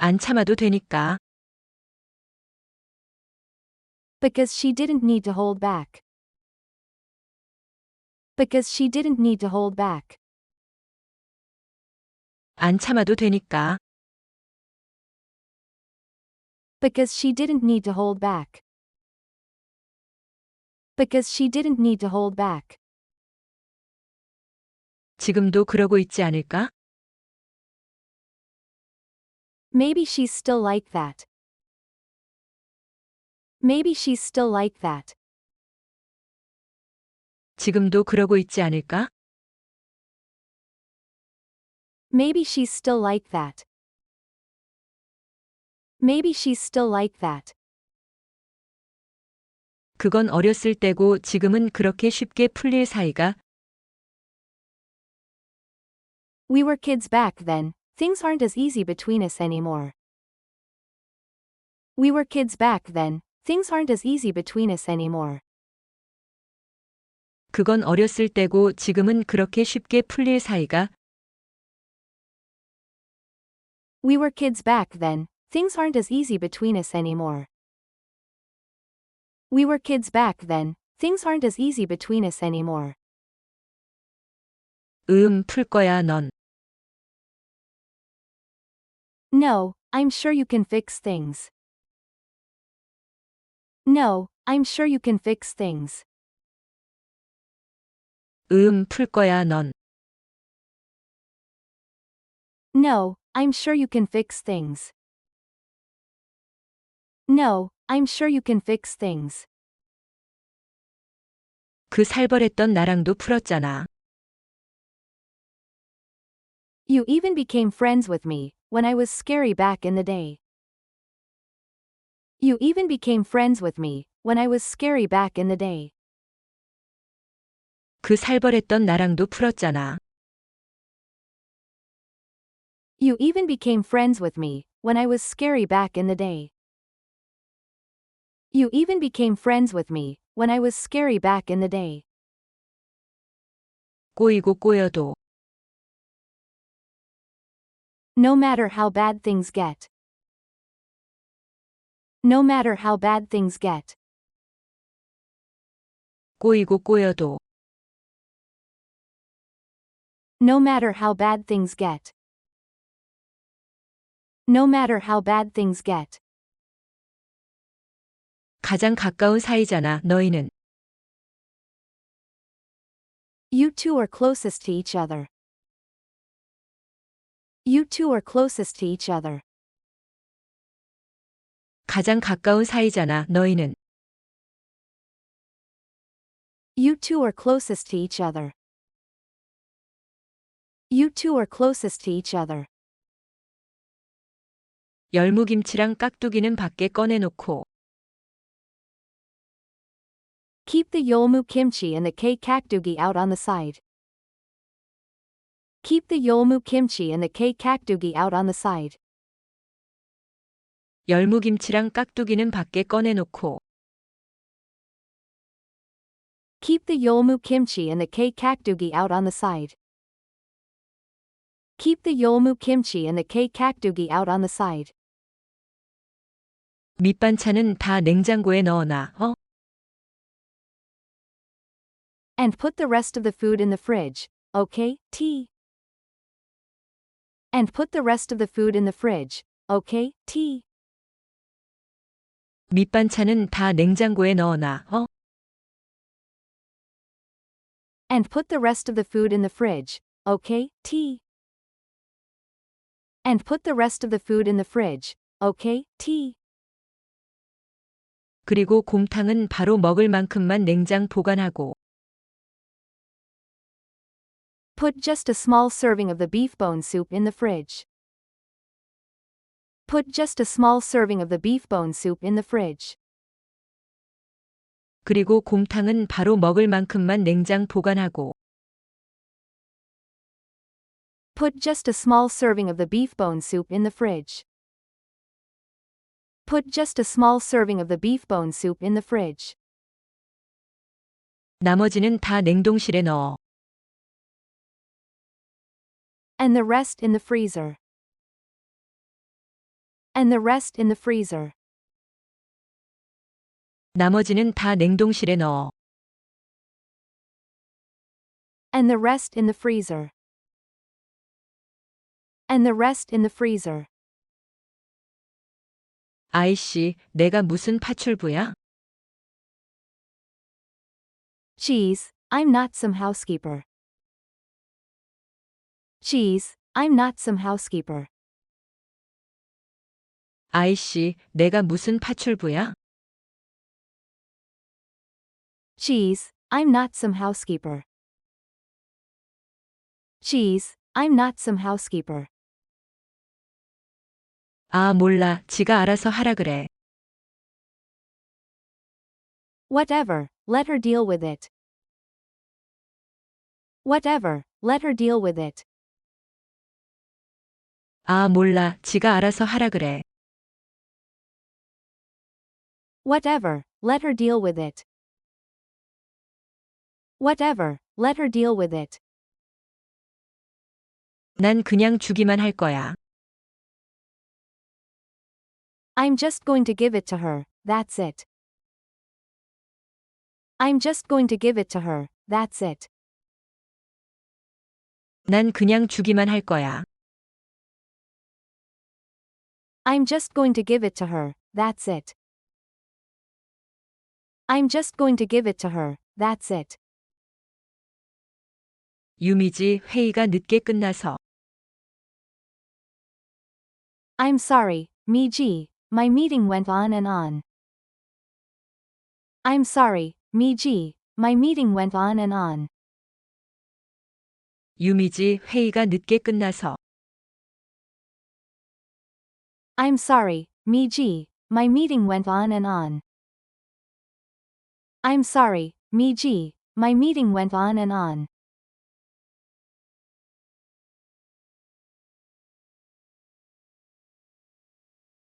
안 참아도 되니까. Because she didn't need to hold back. Because she didn't need to hold back. 안 참아도 되니까. Because she didn't need to hold back. Because she didn't need to hold back. 지금도 그러고 있지 않을까? Maybe she's still like that. Maybe she's still like that. 지금도 그러고 있지 않을까? Maybe she's still like that. Maybe she's still like that. 그건 어렸을 때고 지금은 그렇게 쉽게 풀릴 사이가 We were kids back then, things aren't as easy between us anymore. We were kids back then, things aren't as easy between us anymore. 그건 어렸을 때고 지금은 그렇게 쉽게 풀릴 사이가 We were kids back then, things aren't as easy between us anymore. We were kids back then, things aren't as easy between us anymore. 음, 풀 거야, 넌. No, I'm sure you can fix things. No, I'm sure you can fix things. 음, 풀 거야, 넌. No, I'm sure you can fix things. No, I'm sure you can fix things. 그 살벌했던 나랑도 풀었잖아. You even became friends with me when I was scary back in the day. You even became friends with me when I was scary back in the day. 그 살벌했던 나랑도 풀었잖아. You even became friends with me when I was scary back in the day. You even became friends with me when I was scary back in the day. 꼬이고 꼬여도 No matter how bad things get. No matter how bad things get. 꼬이고 꼬여도 No matter how bad things get. No matter how bad things get. 가장 가까운 사이잖아, 너희는. You two are closest to each other. You two are closest to each other. 가장 가까운 사이잖아, 너희는. You two are closest to each other. You two are closest to each other. 열무김치랑 깍두기는 밖에 꺼내놓고 Keep the yolmu kimchi and the kei kakdugi out on the side. Keep the yolmu kimchi and the kei kakdugi out on the side. 열무김치랑 깍두기는 밖에 꺼내놓고 Keep the yolmu kimchi and the kei kakdugi out on the side. Keep the yolmu kimchi and the kei kakdugi out on the side. 밑반찬은 다 냉장고에 넣어놔, 어? And put the rest of the food in the fridge, okay, T? And put the rest of the food in the fridge, okay, T? 밑반찬은 다 냉장고에 넣어놔, 어? And put the rest of the food in the fridge, okay, T? And put the rest of the food in the fridge, okay, T? 그리고 곰탕은 바로 먹을 만큼만 냉장 보관하고 Put just a small serving of the beef bone soup in the fridge. Put just a small serving of the beef bone soup in the fridge. 그리고 곰탕은 바로 먹을 만큼만 냉장 보관하고 Put just a small serving of the beef bone soup in the fridge. Put just a small serving of the beef bone soup in the fridge. 나머지는 다 냉동실에 넣어. And the rest in the freezer. And the rest in the freezer. 나머지는 다 냉동실에 넣어. And the rest in the freezer. And the rest in the freezer. 아이씨, 내가 무슨 파출부야? Cheese, I'm not some housekeeper. Cheese, I'm not some housekeeper. 아이씨, 내가 무슨 파출부야? Cheese, I'm not some housekeeper. Cheese, I'm not some housekeeper. 아, 몰라. 지가 알아서 하라 그래. Whatever, let her deal with it. Whatever, let her deal with it. 아, 몰라. 지가 알아서 하라 그래. Whatever, let her deal with it. Whatever, let her deal with it. 난 그냥 주기만 할 거야. I'm just going to give it to her, that's it. I'm just going to give it to her, that's it. 난 그냥 주기만 할 거야. I'm just going to give it to her, that's it. I'm just going to give it to her, that's it. 유미지, 회의가 늦게 끝나서. I'm sorry, Miji, my meeting went on and on. I'm sorry, Miji, my meeting went on and on. 유미지, 회의가 늦게 끝나서. I'm sorry, Miji, my meeting went on and on. I'm sorry, Miji, my meeting went on and on.